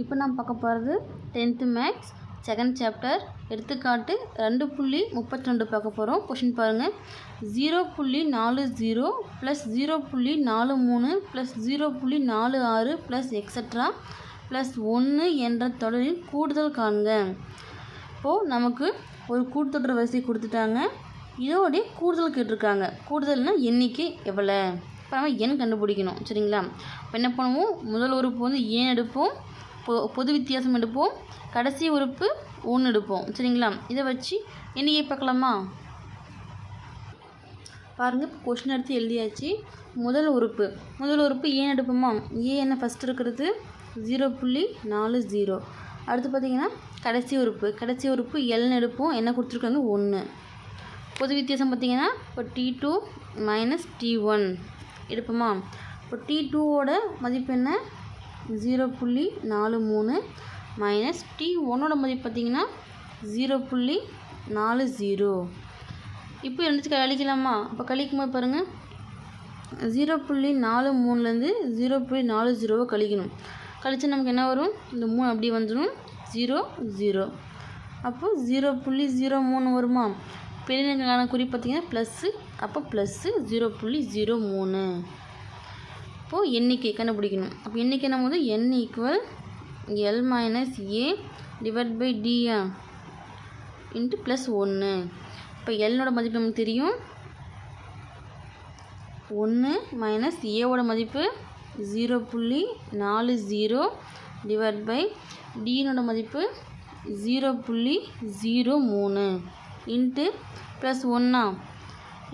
இப்போ நான் பார்க்க போகிறது டென்த்து மேக்ஸ் செகண்ட் சாப்டர் எடுத்துக்காட்டு ரெண்டு புள்ளி முப்பத்தி ரெண்டு பார்க்க போகிறோம். கொஷின் பாருங்கள் ஜீரோ புள்ளி நாலு ஜீரோ ப்ளஸ் ஜீரோ புள்ளி நாலு மூணு ப்ளஸ் ஜீரோ புள்ளி நாலு ஆறு ப்ளஸ் எக்ஸட்ரா ப்ளஸ் ஒன்று என்ற தொடரின் கூடுதல் காண்க. இப்போது நமக்கு ஒரு கூட்டுத்தொடர் வரிசை கொடுத்துட்டாங்க. இதோடைய கூடுதல் கேட்டிருக்காங்க. கூடுதல்னால் எண்ணிக்கை எவ்வளோ இப்போ நம்ம எண் கண்டுபிடிக்கணும். சரிங்களா? இப்போ என்ன பண்ணுவோம்? முதல் உறுப்பு வந்து ஏன் எடுப்போம்? பொது வித்தியாசம் எடுப்போம். கடைசி உறுப்பு ஒன்று எடுப்போம். சரிங்களா? இதை வச்சு இன்றைக்கி பார்க்கலாமா? பாருங்கள் இப்போ கொஷின் எடுத்து எழுதியாச்சு. முதல் உறுப்பு. முதல் உறுப்பு ஏன் எடுப்போமா? ஏ என்ன ஃபஸ்ட் இருக்கிறது? ஜீரோ புள்ளி நாலு ஜீரோ அடுத்து பார்த்தீங்கன்னா கடைசி உறுப்பு. கடைசி உறுப்பு எல்னு எடுப்போம். என்ன கொடுத்துருக்காங்க? ஒன்று பொது வித்தியாசம் பார்த்திங்கன்னா இப்போ T two minus T one எடுப்போமா? இப்போ டி டூவோட மதிப்பு என்ன? ஜீரோ புள்ளி நாலு மூணு மைனஸ் டி ஒன்னோட மதிப்பு பார்த்தீங்கன்னா ஜீரோ புள்ளி நாலு ஜீரோ. இப்போ எழுந்துச்சு கழிக்கலாமா? அப்போ கழிக்கும் போது பாருங்கள் ஜீரோ புள்ளி நாலு மூணுலேருந்து ஜீரோ புள்ளி நாலு ஜீரோவை கழிக்கணும். கழிச்சா நமக்கு என்ன வரும்? இந்த மூணு அப்படி வந்துடும். Zero zero. அப்போ ஜீரோ புள்ளி ஜீரோ மூணு வருமா? பெரியக்கான குறி பார்த்தீங்கன்னா ப்ளஸ்ஸு அப்போ ப்ளஸ்ஸு ஜீரோ புள்ளி ஜீரோ மூணு. அப்போது எண்ணிக்கை கண்டுபிடிக்கணும். அப்போ எண்ணிக்கை நம்ம வந்து N equal L minus A divide by D into plus ஒன்று இப்போ எல்னோட மதிப்பு நமக்கு தெரியும். ஒன்று மைனஸ் ஏவோட மதிப்பு ஜீரோ புள்ளி நாலு ஜீரோ டிவைட் பை டீனோட மதிப்பு ஜீரோ புள்ளி ஜீரோ மூணு இன்ட்டு ப்ளஸ் ஒன்றா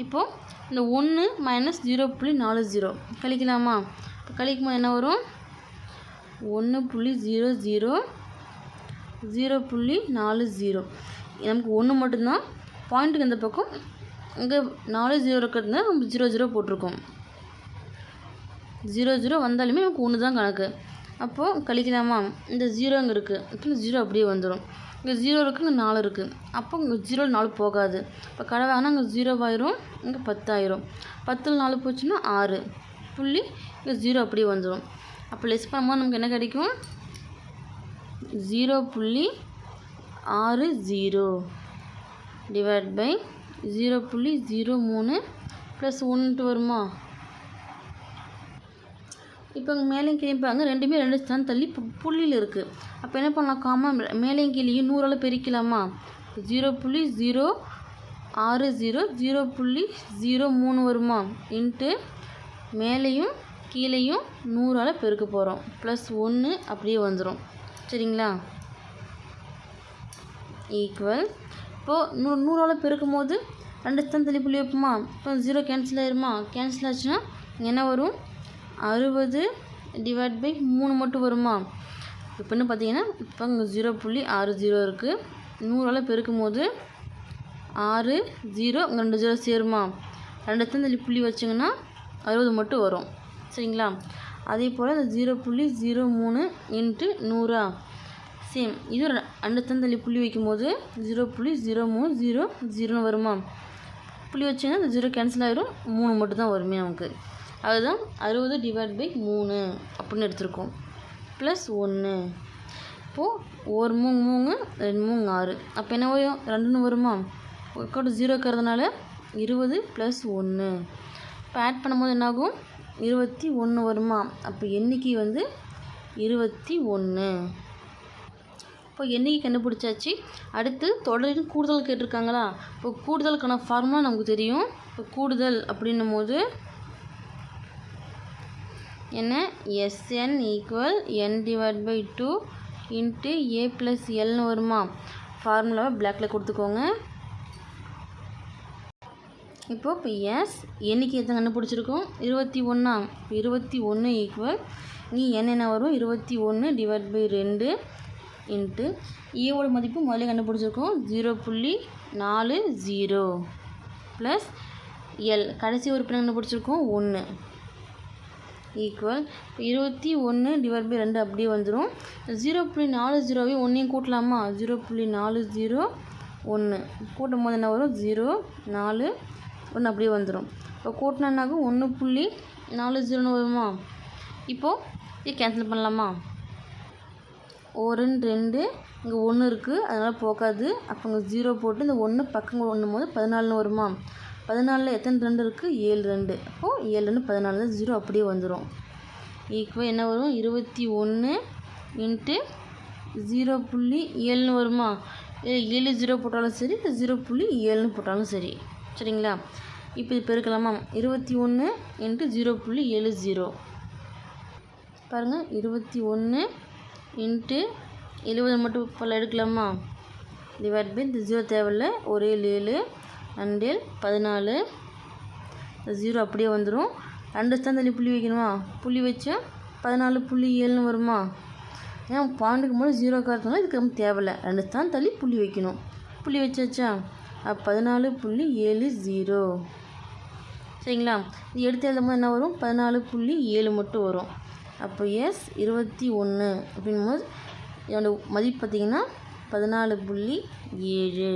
இப்போது இந்த ஒன்று மைனஸ் ஜீரோ புள்ளி நாலு ஜீரோ கழிக்கலாமா? இப்போ கழிக்கும் போது என்ன வரும்? ஒன்று புள்ளி ஜீரோ ஜீரோ ஜீரோ புள்ளி நாலு ஜீரோ நமக்கு ஒன்று மட்டும்தான். பாயிண்ட்டுக்கு இந்த பக்கம் இங்கே நாலு ஜீரோ இருக்கிறதுனால நம்ம ஜீரோ ஜீரோ போட்டிருக்கோம். ஜீரோ ஜீரோ வந்தாலுமே நமக்கு ஒன்று தான் கணக்கு. அப்போது கழிக்கலாமா? இந்த ஜீரோ அங்கே இருக்குது இப்போ இந்த ஜீரோ அப்படியே வந்துடும் இங்கே ஜீரோ இருக்குது இங்கே நாலு இருக்குது அப்போ இங்கே ஜீரோ நாலு போகாது. இப்போ கடை வாங்கினா இங்கே ஜீரோவாயிரும் இங்கே பத்தாயிரும் பத்தில் நாலு போச்சுன்னா ஆறு. புள்ளி இங்கே ஜீரோ அப்படியே வந்துடும் அப்போ லெஸ் பண்ணும்போது நமக்கு என்ன கிடைக்கும்? ஜீரோ புள்ளி ஆறு ஜீரோ டிவைட் பை ஜீரோ புள்ளி ஜீரோ மூணு ப்ளஸ் ஒன்றுட்டு வருமா? இப்போ இங்கே மேலேயும் பாருங்க ரெண்டுமே ரெண்டு ஸ்தானம் தள்ளி பு புள்ளியில் இருக்குது அப்போ என்ன பண்ணலாம் காமா மேலேயும் கீழேயும் நூறால் பெருக்கலாமா? ஜீரோ புள்ளி ஜீரோ ஆறு ஜீரோ ஜீரோ புள்ளி ஜீரோ மூணு வருமா? இன்ட்டு மேலேயும் கீழேயும் நூறால் பெருக்க போகிறோம் ப்ளஸ் ஒன்று அப்படியே வந்துடும் சரிங்களா? ஈக்குவல் இப்போது நூ நூறால் பெருக்கும் போது ரெண்டு ஸ்தான் தள்ளி புள்ளி வைப்போமா? இப்போ ஜீரோ கேன்சல் ஆயிருமா? கேன்சல் ஆச்சுன்னா என்ன வரும்? அறுபது டிவைட் பை மூணு மட்டும் வருமா? இப்போன்னு பார்த்தீங்கன்னா இப்போ இங்கே ஜீரோ புள்ளி ஆறு ஜீரோ இருக்குது நூறால் பெருக்கும் போது ஆறு ஜீரோ இங்கே ரெண்டு ஜீரோ சேருமா? ரெண்டு தள்ளி புள்ளி வச்சிங்கன்னா அறுபது மட்டும் வரும். சரிங்களா? அதே போல் இந்த ஜீரோ புள்ளி ஜீரோ மூணு இன்ட்டு நூறா. சேம் இது ரெண்டு தள்ளி புள்ளி வைக்கும்போது ஜீரோ புள்ளி ஜீரோ மூணு ஜீரோ ஜீரோன்னு வருமா? புள்ளி வச்சிங்கன்னா இந்த ஜீரோ கேன்சல் ஆகிரும் மூணு மட்டும் தான் வருமே நமக்கு. அதுதான் அறுபது டிவைட் பை மூணு அப்படின்னு எடுத்திருக்கோம். ப்ளஸ் ஒன்று இப்போது ஒரு மூணு மூணு ரெண்டு மூணு ஆறு. அப்போ என்ன வரும்? ரெண்டுன்னு வருமா? ஒர்க் ஜீரோ இருக்கிறதுனால இருபது ப்ளஸ் ஒன்று இப்போ ஆட் பண்ணும்போது என்னாகும்? இருபத்தி ஒன்று வருமா? அப்போ எண்ணிக்கை வந்து இருபத்தி ஒன்று இப்போ எண்ணிக்கை கண்டுபிடிச்சாச்சு. அடுத்து தொடரின் கூடுதல் கேட்டிருக்காங்களா? இப்போ கூடுதலுக்கான ஃபார்முலா நமக்கு தெரியும். இப்போ கூடுதல் அப்படின்னும் போது என்ன SN equal N divide by two into A plus எல்னு வருமா? ஃபார்முலாவை பிளாக்கில் கொடுத்துக்கோங்க. இப்போது இப்போ எஸ் என்னைக்கு எத்தனை கண்டுபிடிச்சிருக்கோம்? இருபத்தி ஒன்றா இப்போ இருபத்தி ஒன்று ஈக்குவல் நீ என்னென்ன வரும்? இருபத்தி ஒன்று டிவைட் பை ரெண்டு இன்ட்டு ஏவோட மதிப்பு முதல்ல கண்டுபிடிச்சிருக்கோம். ஜீரோ புள்ளி நாலு ஜீரோ ப்ளஸ் எல் கடைசி உறுப்பினர் கண்டுபிடிச்சிருக்கோம் ஒன்று ஈக்குவல் இருபத்தி ஒன்று டிவைட் பை ரெண்டு அப்படியே வந்துடும் ஜீரோ புள்ளி நாலு ஜீரோவையும் ஒன்றையும் கூட்டலாமா? ஜீரோ புள்ளி நாலு ஜீரோ ஒன்று கூட்டும் போது என்ன வரும்? ஜீரோ நாலு ஒன்று அப்படியே வந்துடும் இப்போ கூட்டினாக்கும் ஒன்று புள்ளி நாலு ஜீரோன்னு வருமா? இப்போது இது கேன்சல் பண்ணலாமா? ஒருன்னு ரெண்டு இங்கே ஒன்று இருக்குது அதனால் போகாது. அப்போ இங்கே ஜீரோ போட்டு இந்த ஒன்று பக்கம் ஒன்றும் போது பதினாலுன்னு வருமா? பதினாலில் எத்தனை ரெண்டு இருக்குது ஏழு ரெண்டு. அப்போது ஏழு ரெண்டு பதினாலு தான் ஜீரோ அப்படியே வந்துடும் ஈக்குவல் என்ன வரும்? இருபத்தி ஒன்று இன்ட்டு ஜீரோ புள்ளி ஏழுன்னு வருமா? ஏழு ஜீரோ போட்டாலும் சரி இல்லை ஜீரோ புள்ளி ஏழுன்னு போட்டாலும் சரி. சரிங்களா? இப்போ இது பெருக்கலாமா? இருபத்தி ஒன்று இன்ட்டு ஜீரோ புள்ளி ஏழு ஜீரோ பாருங்கள் இருபத்தி ஒன்று இன்ட்டு எழுபது மட்டும் பல எடுக்கலாமா? டிவைட் பை இந்த ஜீரோ தேவையில்ல. ஒரே ஏழு அண்டில் பதினாலு. ஜீரோ அப்படியே வந்துடும் ரெண்டு தான் தள்ளி புள்ளி வைக்கணுமா? புள்ளி வச்சா பதினாலு புள்ளி ஏழுன்னு வருமா? ஏன்னா பாயிண்ட்டுக்கு மேலே ஜீரோ காரணம் இதுக்கு நம்ம தேவையில்லை. ரெண்டு தான் தள்ளி புள்ளி வைக்கணும். புள்ளி வச்சாச்சா? பதினாலு புள்ளி ஏழு ஜீரோ சரிங்களா? இது எடுத்து எழுதும் போது என்ன வரும்? பதினாலு புள்ளி ஏழு மட்டும் வரும். அப்போ எஸ் இருபத்தி ஒன்று அப்படின்னும் போது இதோட மதிப்பு பார்த்திங்கன்னா பதினாலு புள்ளி ஏழு.